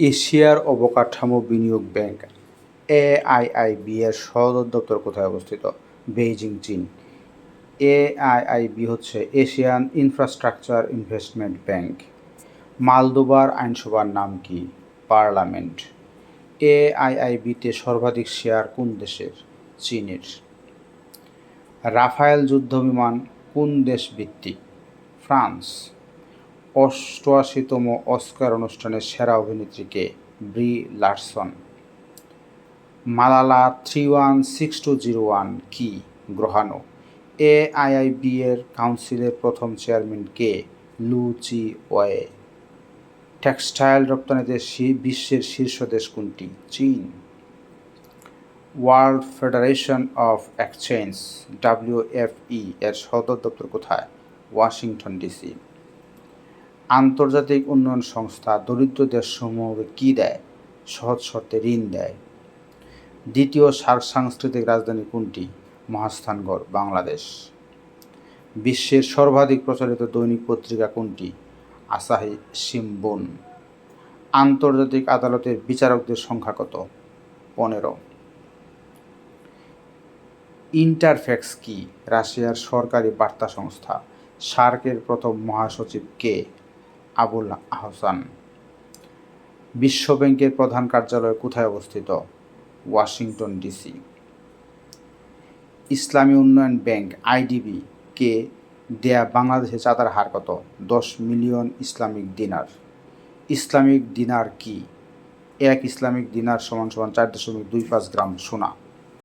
এশিয়ার অবকাঠামো বিনিয়োগ ব্যাংক এআইআইবি এর সদর দপ্তর কোথায় অবস্থিত? বেইজিং, চীন। এআইআইবি হচ্ছে এশিয়ান ইনফ্রাস্ট্রাকচার ইনভেস্টমেন্ট ব্যাংক। মালদোবার আইনসভার নাম কি? পার্লামেন্ট। এ আই আই এআইআইবিতে সর্বাধিক শেয়ার কোন দেশের? চীনের। রাফায়েল যুদ্ধবিমান কোন দেশ ভিত্তিক? ফ্রান্স। অষ্টআশিতম অস্কার অনুষ্ঠানের সেরা অভিনেত্রীকে Brie Larson. Malala three one six two zero one কি গ্রহাণু? এআইআইবি এর কাউন্সিলের প্রথম চেয়ারম্যান কে? লু চি ওয়ে। টেক্সটাইল রপ্তানিতে বিশ্বের শীর্ষ দেশ কোনটি? চীন। World federation of exchange WFE এর সদর দপ্তর কোথায়? Washington DC. আন্তর্জাতিক উন্নয়ন সংস্থা দরিদ্র দেশসমূহকে কী দেয়? সহজ শর্তে ঋণ দেয়। দ্বিতীয় সার সাংস্কৃতিক রাজধানী কোনটি? মহাস্থানগড় বাংলাদেশ। বিশ্বের সর্বাধিক প্রচলিত দৈনিক পত্রিকা কোনটি? আসাহি সিম্বন আন্তর্জাতিক আদালতের বিচারকদের সংখ্যা কত? পনেরো। ইন্টারফ্যাক্স কি? রাশিয়ার সরকারি বার্তা সংস্থা। সার্কের প্রথম মহাসচিব কে? আবুল আহসান। বিশ্ব ব্যাংকের প্রধান কার্যালয় কোথায় অবস্থিত? Washington DC. ইসলামী উন্নয়ন ব্যাংক, আইডিবি, কে দেয়া বাংলাদেশে চাঁদার হার কত? দশ million Islamic dinar. Islamic dinar কি? এক ইসলামিক দিনার সমান সমান চার দশমিক দুই পাঁচ গ্রাম সোনা।